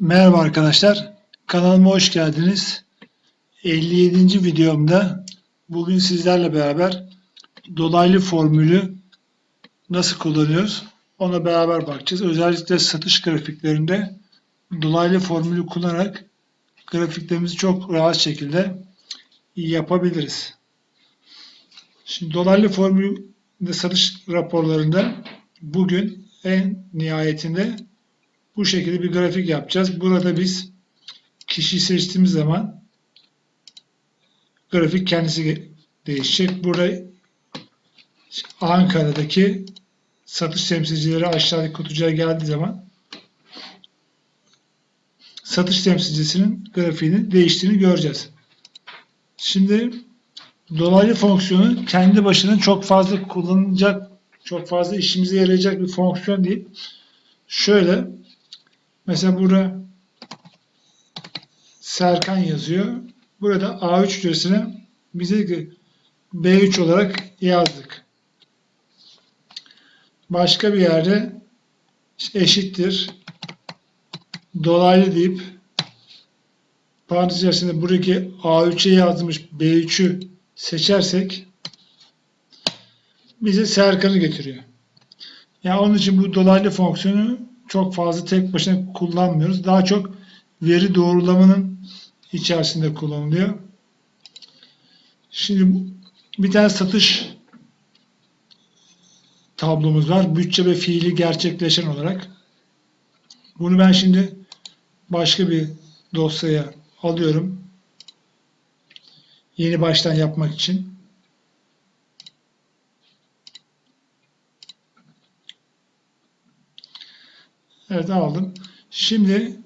Merhaba arkadaşlar. Kanalıma hoş geldiniz. 57. videomda bugün sizlerle beraber dolaylı formülü nasıl kullanıyoruz ona beraber bakacağız. Özellikle satış grafiklerinde dolaylı formülü kullanarak grafiklerimizi çok rahat şekilde yapabiliriz. Şimdi dolaylı formülde satış raporlarında bugün en nihayetinde bu şekilde bir grafik yapacağız. Burada biz kişi seçtiğimiz zaman grafik kendisi değişecek. Burada Ankara'daki satış temsilcileri aşağıdaki kutucuğa geldiği zaman satış temsilcisinin grafiğinin değiştiğini göreceğiz. Şimdi dolaylı fonksiyonu kendi başına çok fazla kullanılacak, çok fazla işimize yarayacak bir fonksiyon değil. Şöyle Mesela burada Serkan yazıyor. Burada A3 hücresine bize ki B3 olarak yazdık. Başka bir yerde eşittir dolaylı deyip parantez içerisinde buradaki A3'e yazmış B3'ü seçersek bize Serkan'ı getiriyor. Yani onun için bu dolaylı fonksiyonu çok fazla tek başına kullanmıyoruz. Daha çok veri doğrulamanın içerisinde kullanılıyor. Şimdi bir tane satış tablomuz var. Bütçe ve fiili gerçekleşen olarak. Bunu ben şimdi başka bir dosyaya alıyorum. Yeni baştan yapmak için. Evet aldım. Şimdi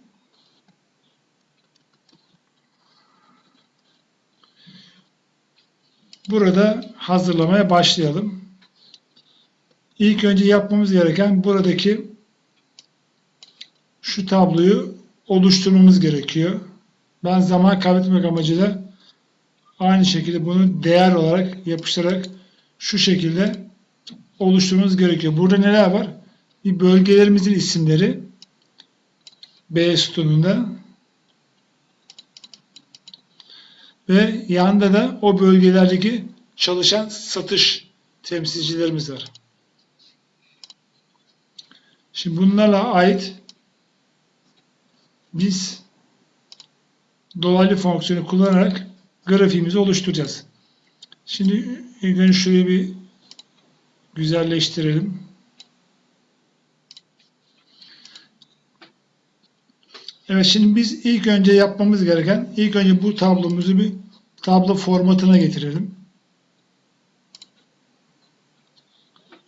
burada hazırlamaya başlayalım. İlk önce yapmamız gereken buradaki şu tabloyu oluşturmamız gerekiyor. Ben zaman kaybetmek amacıyla aynı şekilde bunu değer olarak yapıştırarak şu şekilde oluşturmamız gerekiyor. Burada neler var? Bir bölgelerimizin isimleri B sütununda ve yanında da o bölgelerdeki çalışan satış temsilcilerimiz var. Şimdi bunlarla ait biz dolaylı fonksiyonu kullanarak grafiğimizi oluşturacağız. Şimdi şurayı bir güzelleştirelim. Evet şimdi biz ilk önce yapmamız gereken ilk önce bu tablomuzu bir tablo formatına getirelim.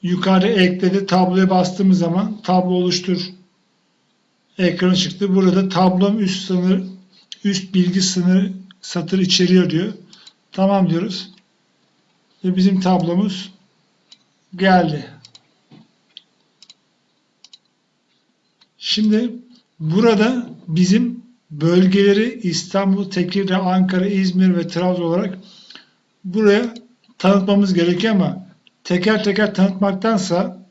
Yukarı ekledi tabloya bastığımız zaman tablo oluştur ekranı çıktı. Burada tablom üst sınır üst bilgi sınırı satır içeriyor diyor. Tamam diyoruz. Ve bizim tablomuz geldi. Şimdi Burada bizim bölgeleri İstanbul, Tekirdağ, Ankara, İzmir ve Trabzon olarak buraya tanıtmamız gerekiyor ama teker teker tanıtmaktansa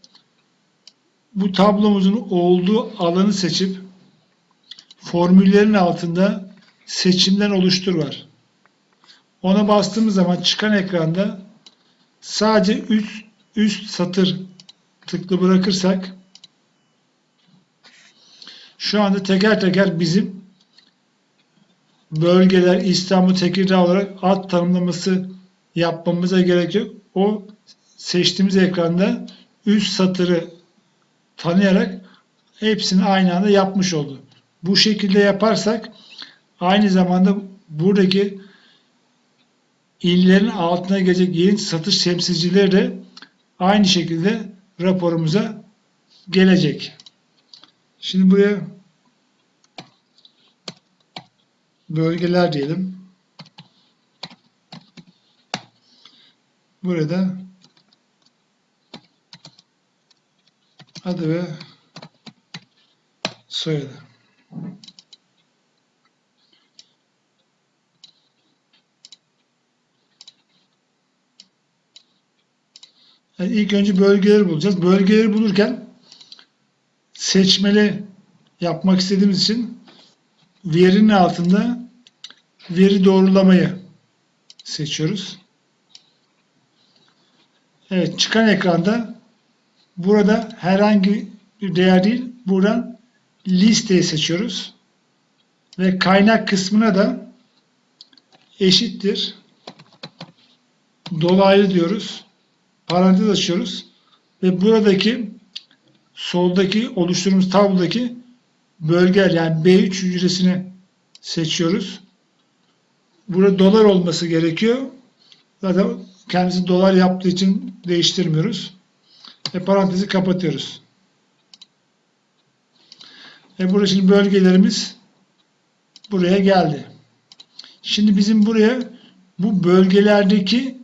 bu tablomuzun olduğu alanı seçip formüllerin altında seçimden oluştur var. Ona bastığımız zaman çıkan ekranda sadece üst, üst satır tıklı bırakırsak şu anda teker teker bizim bölgeler İstanbul, Tekirdağ olarak ad tanımlaması yapmamıza gerek yok. O seçtiğimiz ekranda üst satırı tanıyarak hepsini aynı anda yapmış oldu. Bu şekilde yaparsak aynı zamanda buradaki illerin altına gelecek yeni satış temsilcileri de aynı şekilde raporumuza gelecek. Şimdi buraya bölgeler diyelim. Burada adı ve soyadı. Yani ilk önce bölgeleri bulacağız. Bölgeleri bulurken seçmeli yapmak istediğimiz için verinin altında veri doğrulamayı seçiyoruz. Evet çıkan ekranda burada herhangi bir değer değil buradan listeyi seçiyoruz. Ve kaynak kısmına da eşittir dolaylı diyoruz. Parantez açıyoruz. Ve buradaki soldaki oluşturduğumuz tablodaki bölgeler yani B3 hücresini seçiyoruz. Burada dolar olması gerekiyor. Zaten kendisi dolar yaptığı için değiştirmiyoruz. Ve parantezi kapatıyoruz. Ve burada şimdi bölgelerimiz buraya geldi. Şimdi bizim buraya bu bölgelerdeki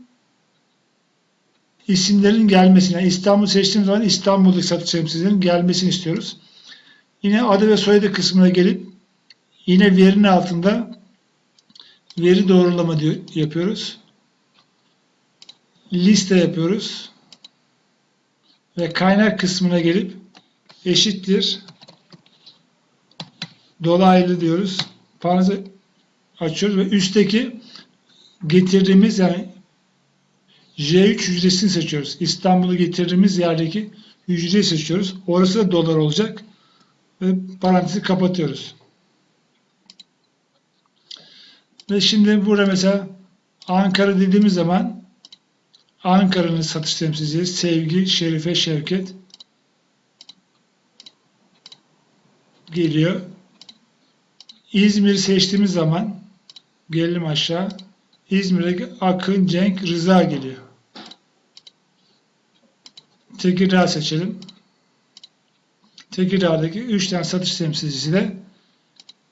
isimlerin gelmesini, İstanbul seçtiğimiz zaman İstanbul'daki satış temsilcilerin gelmesini istiyoruz. Yine adı ve soyadı kısmına gelip yine verinin altında veri doğrulama diyor, yapıyoruz. Liste yapıyoruz. Ve kaynak kısmına gelip eşittir dolaylı diyoruz. Parantez açıyoruz ve üstteki getirdiğimiz yani J3 hücresini seçiyoruz. İstanbul'u getirdiğimiz yerdeki hücreyi seçiyoruz. Orası da dolar olacak. Ve parantezi kapatıyoruz. Ve şimdi burada mesela Ankara dediğimiz zaman Ankara'nın satış temsilcisi Sevgi, Şerife, Şevket geliyor. İzmir'i seçtiğimiz zaman gelelim aşağı. İzmir'e Akın, Cenk, Rıza geliyor. Tekirdağ seçelim. Tekirdağ'daki 3 tane satış temsilcisi de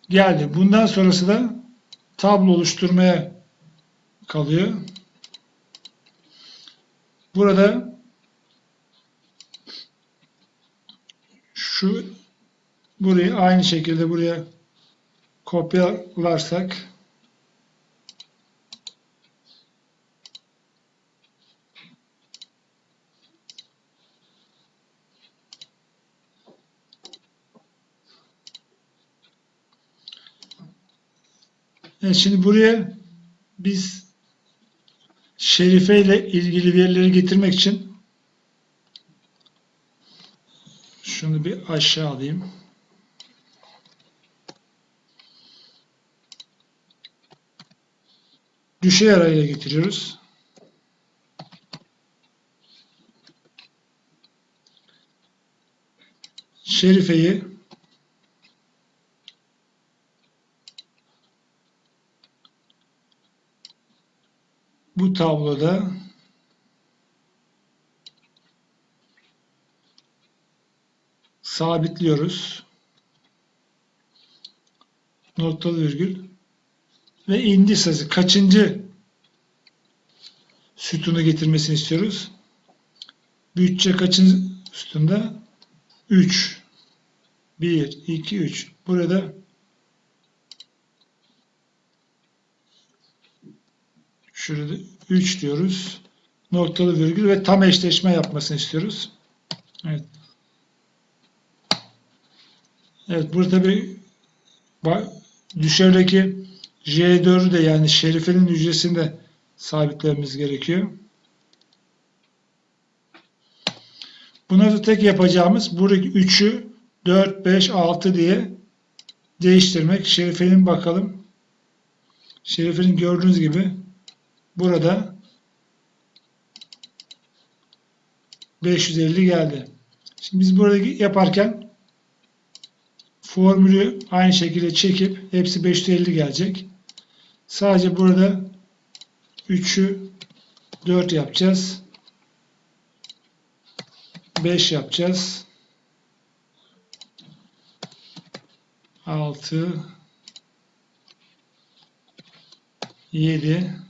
geldi. Bundan sonrası da tablo oluşturmaya kalıyor. Burada şu burayı aynı şekilde buraya kopyalarsak Evet, şimdi buraya biz Şerife ile ilgili verileri getirmek için şunu bir aşağı alayım. Düşey arayla getiriyoruz. Şerife'yi bu tabloda sabitliyoruz. Noktalı virgül ve indi sayısı kaçıncı sütunu getirmesini istiyoruz. Bütçe kaçıncı sütunda? 3 1 2 3 burada şurada 3 diyoruz. Noktalı virgül ve tam eşleşme yapmasını istiyoruz. Evet. Evet burada bir düşerdeki J4'ü de yani şerifenin hücresini de sabitlememiz gerekiyor. Buna da tek yapacağımız buradaki 3'ü 4, 5, 6 diye değiştirmek. Şerifenin bakalım. Şerifenin gördüğünüz gibi burada 550 geldi. Şimdi biz burada yaparken formülü aynı şekilde çekip hepsi 550 gelecek. Sadece burada 3'ü 4 yapacağız. 5 yapacağız. 6 7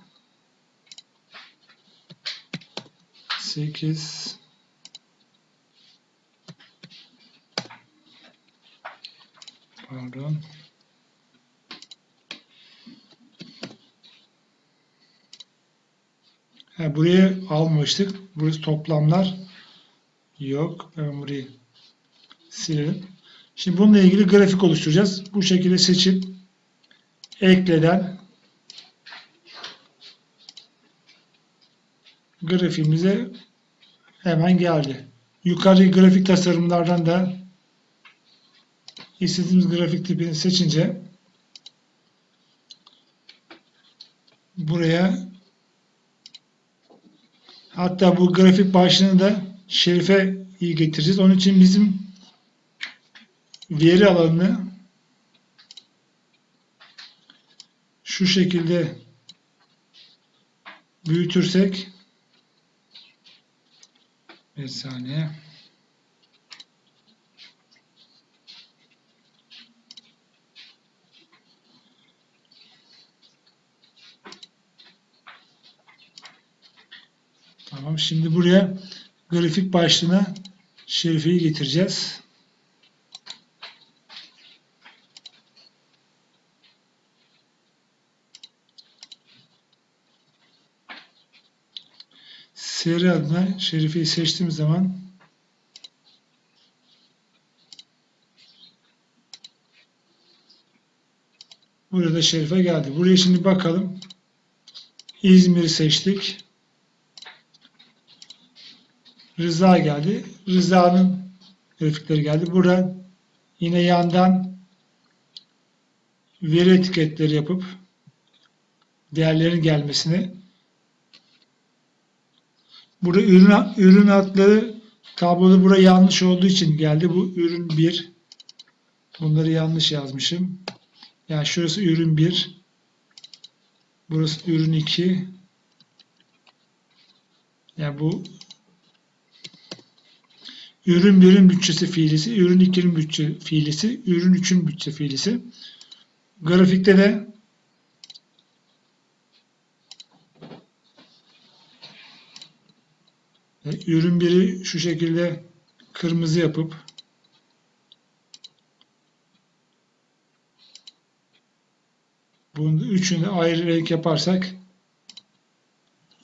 8 pardon Ha, buraya almıştık. Burası toplamlar yok. Ben burayı silelim. Şimdi bununla ilgili grafik oluşturacağız. Bu şekilde seçip ekleden grafiğimize hemen geldi. Yukarı grafik tasarımlardan da istediğimiz grafik tipini seçince buraya hatta bu grafik başlığını da şerife iyi getireceğiz. Onun için bizim veri alanını şu şekilde büyütürsek bir saniye Tamam şimdi buraya grafik başlığına şerifeyi getireceğiz. Seri adına şerifeyi seçtiğim zaman burada şerife geldi. Buraya şimdi bakalım. İzmir'i seçtik. Rıza geldi. Rıza'nın grafikleri geldi. Buradan yine yandan veri etiketleri yapıp değerlerin gelmesini burada ürün, ürün adları tabloda buraya yanlış olduğu için geldi. Bu ürün 1 bunları yanlış yazmışım. Yani şurası ürün 1 burası ürün 2 yani bu Ürün 1'in bütçesi fiilisi, ürün 2'nin bütçe fiilisi, ürün 3'ün bütçe fiilisi. Grafikte de ürün 1'i şu şekilde kırmızı yapıp bunun üçünü ayrı renk yaparsak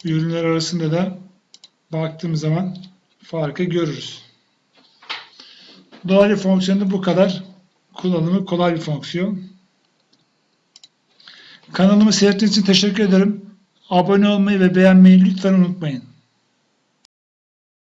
ürünler arasında da baktığımız zaman farkı görürüz. Dolaylı fonksiyonu bu kadar. Kullanımı kolay bir fonksiyon. Kanalımı seyrettiğiniz için teşekkür ederim. Abone olmayı ve beğenmeyi lütfen unutmayın.